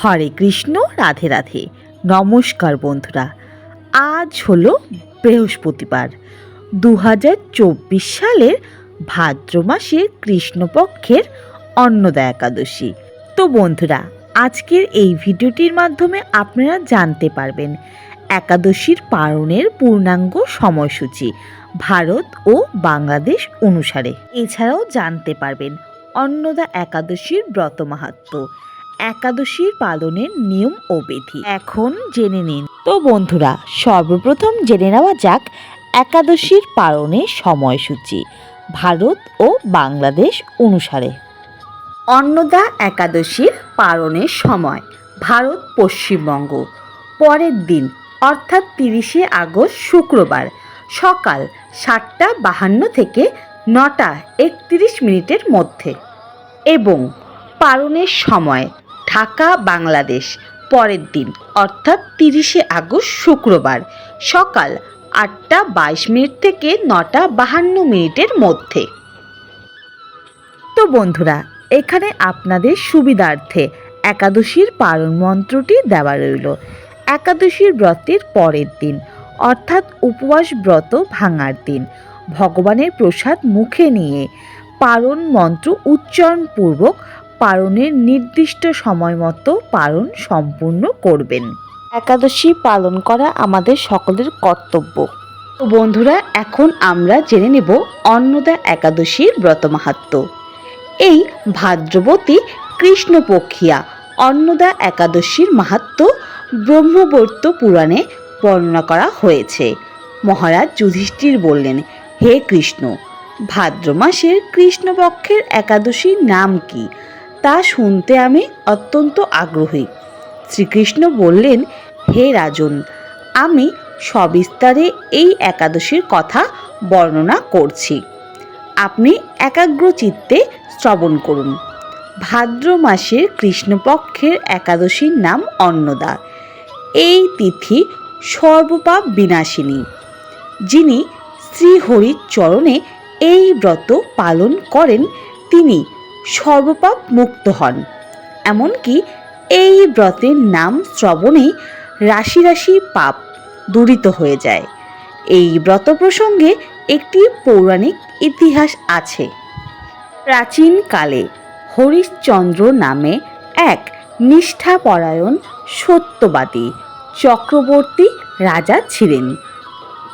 হরে কৃষ্ণ, রাধে রাধে। নমস্কার বন্ধুরা, আজ হলো বৃহস্পতিবার দু হাজার চব্বিশ সালের ভাদ্র মাসের কৃষ্ণপক্ষের অন্নদা একাদশী। তো বন্ধুরা, আজকের এই ভিডিওটির মাধ্যমে আপনারা জানতে পারবেন একাদশীর পালনের পূর্ণাঙ্গ সময়সূচি ভারত ও বাংলাদেশ অনুসারে। এছাড়াও জানতে পারবেন অন্নদা একাদশীর ব্রত মাহাত্ম্য একাদশীর পালনের নিয়ম ও বিধি। এখন জেনে নিন। তো বন্ধুরা, সর্বপ্রথম জেনে নেওয়া যাক একাদশীর পালনের সময়সূচি, ভারত ও বাংলাদেশ অনুসারে। অন্নদা একাদশীর পালনের সময়, ভারত পশ্চিমবঙ্গ। পরের দিন, অর্থাৎ তিরিশে আগস্ট শুক্রবার, সকাল সাতটা বাহান্ন থেকে নটা একত্রিশ মিনিটের মধ্যে। এবং পালনের সময় ঢাকা, বাংলাদেশ। পরের দিন, অর্থাৎ তিরিশে আগস্ট, শুক্রবার। সকাল আটটা বাইশ মিনিট থেকে নটা বাহান্ন মিনিটের মধ্যে। তো বন্ধুরা, এখানে আপনাদের সুবিধার্থে একাদশীর পালন মন্ত্রটি দেওয়া রইল। একাদশীর ব্রতের পরের দিন, অর্থাৎ উপবাস ব্রত ভাঙার দিন। ভগবানের প্রসাদ মুখে নিয়ে পারণ মন্ত্র উচ্চারণপূর্বক পালনের নির্দিষ্ট সময় মতো পালন সম্পূর্ণ করবেন। একাদশী পালন করা আমাদের সকলের কর্তব্য। তো বন্ধুরা এখন আমরা জেনে নেব অন্নদা একাদশীর ব্রত মাহাত্ম্য এই ভাদ্রবতী কৃষ্ণপক্ষিয়া অন্নদা একাদশীর মাহাত্ম্য ব্রহ্মবর্ত পুরাণে বর্ণনা করা হয়েছে। মহারাজ যুধিষ্ঠির বললেন হে কৃষ্ণ ভাদ্র মাসের কৃষ্ণপক্ষের একাদশীর নাম কি? তা শুনতে আমি অত্যন্ত আগ্রহী। শ্রীকৃষ্ণ বললেন, হে রাজন, আমি সবিস্তারে এই একাদশীর কথা বর্ণনা করছি। আপনি একাগ্র চিত্তে শ্রবণ করুন। ভাদ্র মাসের কৃষ্ণপক্ষের একাদশীর নাম অন্নদা। এই তিথি সর্বপাপ বিনাশিনী, যিনি শ্রীহরির চরণে এই ব্রত পালন করেন, তিনি সর্বপাপ মুক্ত হন। এমনকি এই ব্রতের নাম শ্রবণেই রাশি রাশি পাপ দূরিত হয়ে যায়। এই ব্রত প্রসঙ্গে একটি পৌরাণিক ইতিহাস আছে। প্রাচীনকালে হরিশ্চন্দ্র নামে এক নিষ্ঠাপরায়ণ সত্যবাদী চক্রবর্তী রাজা ছিলেন।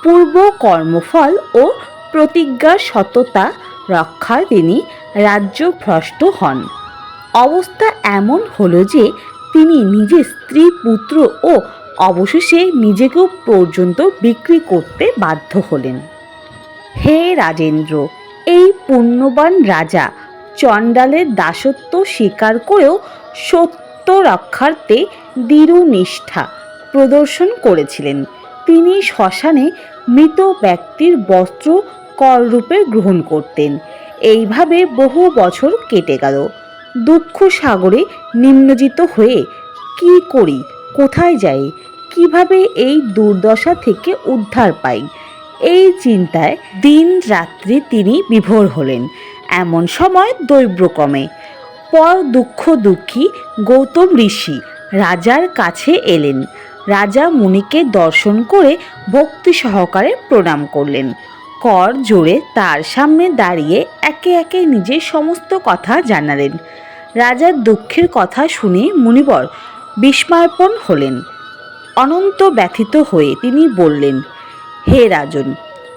পূর্ব কর্মফল ও প্রতিজ্ঞার সততা রক্ষার তিনি রাজ্যভ্রষ্ট হন। অবস্থা এমন হলো যে তিনি নিজের স্ত্রী, পুত্র ও অবশেষে নিজেকেও পর্যন্ত বিক্রি করতে বাধ্য হলেন। হে রাজেন্দ্র, এই পুণ্যবান রাজা চণ্ডালের দাসত্ব স্বীকার করেও সত্য রক্ষার্থে দৃঢ় নিষ্ঠা প্রদর্শন করেছিলেন। তিনি শ্মশানে মৃত ব্যক্তির বস্ত্র কররূপে গ্রহণ করতেন। এইভাবে বহু বছর কেটে গেল। দুঃখ সাগরে নিম্নজিত হয়ে কি করি, কোথায় যাই, কীভাবে এই দুর্দশা থেকে উদ্ধার পাই, এই চিন্তায় দিন রাত্রি তিনি বিভোর হলেন। এমন সময় দৈব্যক্রমে, পর দুঃখ দুঃখী গৌতম ঋষি রাজার কাছে এলেন। রাজা মুনিকে দর্শন করে ভক্তি সহকারে প্রণাম করলেন। কর জোরে তার সামনে দাঁড়িয়ে একে একে নিজের সমস্ত কথা জানালেন। রাজার দুঃখের কথা শুনে মুনিবর বিস্ময়পন হলেন। অনন্ত ব্যথিত হয়ে তিনি বললেন, হে রাজন,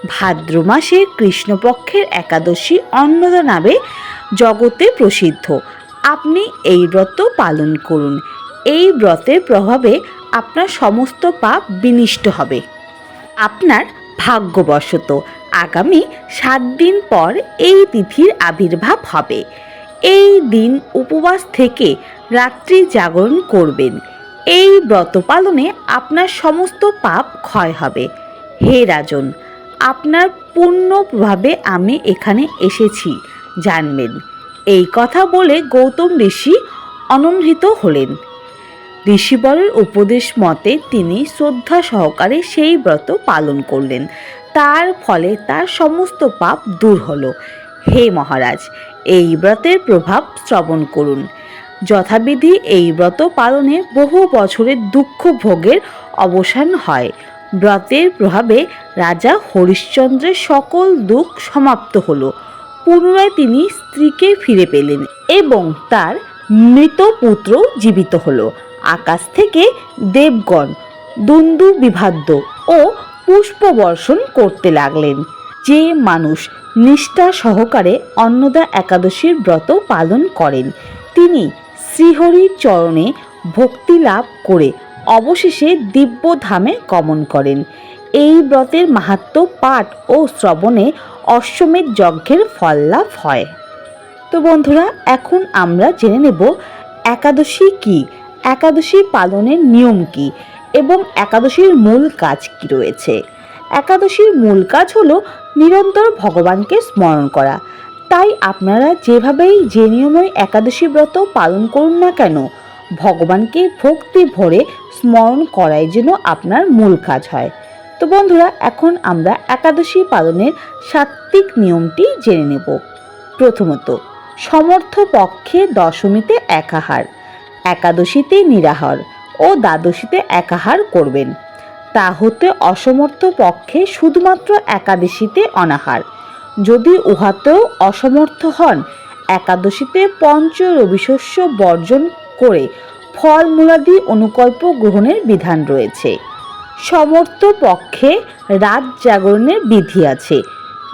ভাদ্র মাসে কৃষ্ণপক্ষের একাদশী অন্নদা নামে জগতে প্রসিদ্ধ। আপনি এই ব্রত পালন করুন। এই ব্রতের প্রভাবে আপনার সমস্ত পাপ বিনিষ্ট হবে। আপনার ভাগ্যবশত আগামী সাত দিন পর এই তিথির আবির্ভাব হবে। এই দিন উপবাস থেকে রাত্রি জাগরণ করবেন। এই ব্রত পালনে আপনার সমস্ত পাপ ক্ষয় হবে। হে রাজন, আপনার পূর্ণ প্রভাবে আমি এখানে এসেছি, জানবেন। এই কথা বলে গৌতম ঋষি অনমৃত হলেন। ঋষিবরের উপদেশ মতে তিনি শ্রদ্ধা সহকারে সেই ব্রত পালন করলেন। তার ফলে তার সমস্ত পাপ দূর হলো। হে মহারাজ, এই ব্রতের প্রভাব শ্রবণ করুন। যথাবিধি এই ব্রত পালনে বহু বছরের দুঃখ ভোগের অবসান হয়। ব্রতের প্রভাবে রাজা হরিশ্চন্দ্রের সকল দুঃখ সমাপ্ত হলো। পুনরায় তিনি স্ত্রীকে ফিরে পেলেন এবং তার মৃত পুত্র জীবিত হলো। আকাশ থেকে দেবগণ, দুন্দু বিভাদ্য ও পুষ্পবর্ষণ করতে লাগলেন। যে মানুষ নিষ্ঠা সহকারে অন্নদা একাদশীর ব্রত পালন করেন, তিনি শ্রীহরির চরণে ভক্তি লাভ করে অবশেষে দিব্য ধামে গমন করেন। এই ব্রতের মাহাত্ম পাঠ ও শ্রবণে অশ্বমেধ যজ্ঞের ফল লাভ হয়। তো বন্ধুরা, এখন আমরা জেনে নেব একাদশী কি? একাদশী পালনের নিয়ম কি? এবং একাদশীর মূল কাজ কি রয়েছে? একাদশীর মূল কাজ হলো নিরন্তর ভগবানকে স্মরণ করা। তাই আপনারা যেভাবেই যে নিয়মে একাদশী ব্রত পালন করুন না কেন, ভগবানকে ভক্তি ভরে স্মরণ করাই যেন আপনার মূল কাজ হয়। তো বন্ধুরা, এখন আমরা একাদশী পালনের সাত্ত্বিক নিয়মটি জেনে নেব। প্রথমত সমর্থ পক্ষে দশমীতে একাহার। একাদশীতে নিরাহার। ও দ্বাদশীতে একাহার করবেন। তা হতে অসমর্থ পক্ষে শুধুমাত্র একাদশীতে অনাহার। যদি উহাতেও অসমর্থ হন, একাদশীতে পঞ্চ রবিশস্য বর্জন করে ফলমূলাদি অনুকল্প গ্রহণের বিধান রয়েছে। সমর্থ পক্ষে রাত জাগরণের বিধি আছে।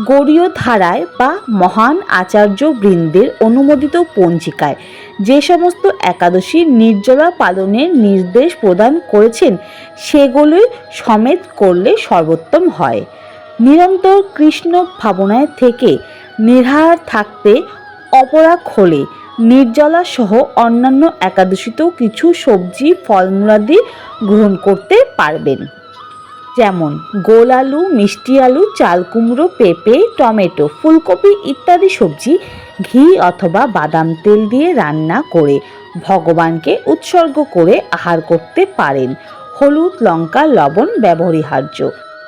গরীয় ধারায় বা মহান আচার্য বৃন্দের অনুমোদিত পঞ্জিকায় যে সমস্ত একাদশী নির্জলা পালনের নির্দেশ প্রদান করেছেন, সেগুলোই সমেত করলে সর্বোত্তম হয়। নিরন্তর কৃষ্ণ ভাবনায় থেকে নির্হার থাকতে অপরাগ হলে নির্জলা সহ অন্যান্য একাদশীতেও কিছু সবজি, ফলমূলাদি গ্রহণ করতে পারবেন। যেমন গোল আলু, মিষ্টি আলু, চাল কুমড়ো, পেঁপে, টমেটো, ফুলকপি ইত্যাদি সবজি, ঘি অথবা বাদাম তেল দিয়ে রান্না করে ভগবানকে উৎসর্গ করে আহার করতে পারেন। হলুদ, লঙ্কা, লবণ ব্যবহারিহার্য।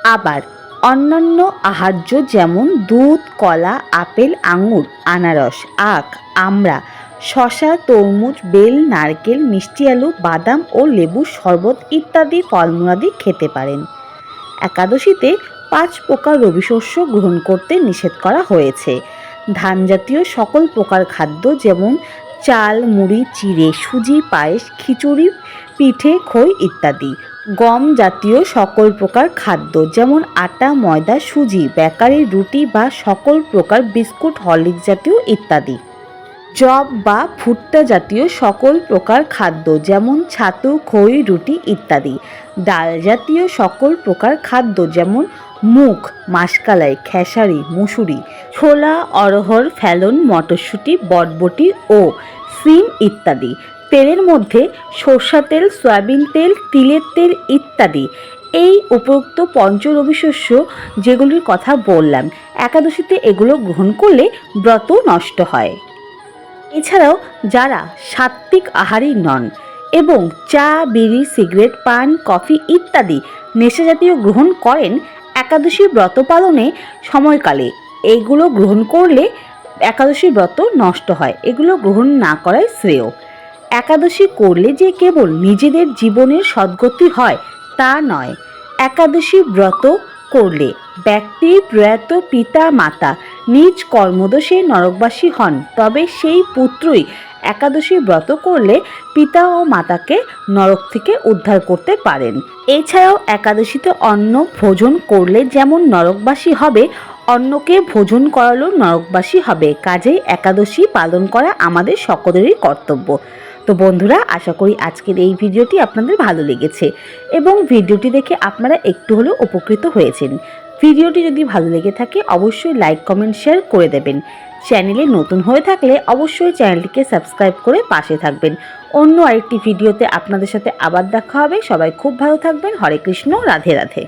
আবার অন্যান্য আহার্য যেমন দুধ, কলা, আপেল, আঙুর, আনারস, আখ, আমড়া শশা তরমুজ, বেল, নারকেল, মিষ্টি আলু, বাদাম ও লেবু শরবত ইত্যাদি ফলমূলাদি খেতে পারেন। একাদশীতে পাঁচ প্রকার রবিশস্য গ্রহণ করতে নিষেধ করা হয়েছে। ধান জাতীয় সকল প্রকার খাদ্য যেমন চাল, মুড়ি, চিড়ে, সুজি, পায়েস, খিচুড়ি, পিঠে, খই ইত্যাদি। গম জাতীয় সকল প্রকার খাদ্য যেমন আটা, ময়দা, সুজি, বেকারি, রুটি বা সকল প্রকার বিস্কুট, হরলিক্স জাতীয় ইত্যাদি। জব বা ভুট্টা জাতীয় সকল প্রকার খাদ্য, যেমন ছাতু, খই, রুটি ইত্যাদি। ডাল জাতীয় সকল প্রকার খাদ্য, যেমন মুগ, মাসকালাই, খেসারি, মুসুরি, ছোলা অরহর ফেলন, মটরশুঁটি, বটবটি ও সিম ইত্যাদি। তেলের মধ্যে সর্ষা তেল, সয়াবিন তেল, তিলের তেল ইত্যাদি। এই উপরোক্ত পঞ্চরবিশস্য যেগুলির কথা বললাম, একাদশীতে এগুলো গ্রহণ করলে ব্রত নষ্ট হয়। এছাড়াও যারা সাত্ত্বিক আহারী নন এবং চা, বিড়ি, সিগারেট, পান, কফি ইত্যাদি নেশাজাতীয় গ্রহণ করেন, একাদশী ব্রত পালনে সময়কালে এইগুলো গ্রহণ করলে একাদশী ব্রত নষ্ট হয়। এগুলো গ্রহণ না করাই শ্রেয়। একাদশী করলে যে কেবল নিজেদের জীবনের সদ্গতি হয়, তা নয়। একাদশী ব্রত করলে ব্যক্তি প্রয়াত পিতা মাতা নিজ কর্মদোষে নরকবাসী হন। তবে সেই পুত্রই একাদশী ব্রত করলে পিতা ও মাতাকে নরক থেকে উদ্ধার করতে পারেন। এছাড়াও একাদশীতে অন্ন ভোজন করলে যেমন নরকবাসী হবে, অন্নকে ভোজন করালেও নরকবাসী হবে। কাজেই একাদশী পালন করা আমাদের সকলেরই কর্তব্য। তো বন্ধুরা, আশা করি আজকের এই ভিডিওটি আপনাদের ভালো লেগেছে এবং ভিডিওটি দেখে আপনারা একটু হলেও উপকৃত হয়েছেন। ভিডিওটি যদি ভালো লেগে থাকে, অবশ্যই লাইক কমেন্ট শেয়ার করে দেবেন। চ্যানেলে নতুন হয়ে থাকলে অবশ্যই চ্যানেলটিকে সাবস্ক্রাইব করে পাশে থাকবেন। অন্য আরেকটি ভিডিওতে আপনাদের সাথে আবার দেখা হবে। সবাই খুব ভালো থাকবেন। হরে কৃষ্ণ, রাধে রাধে।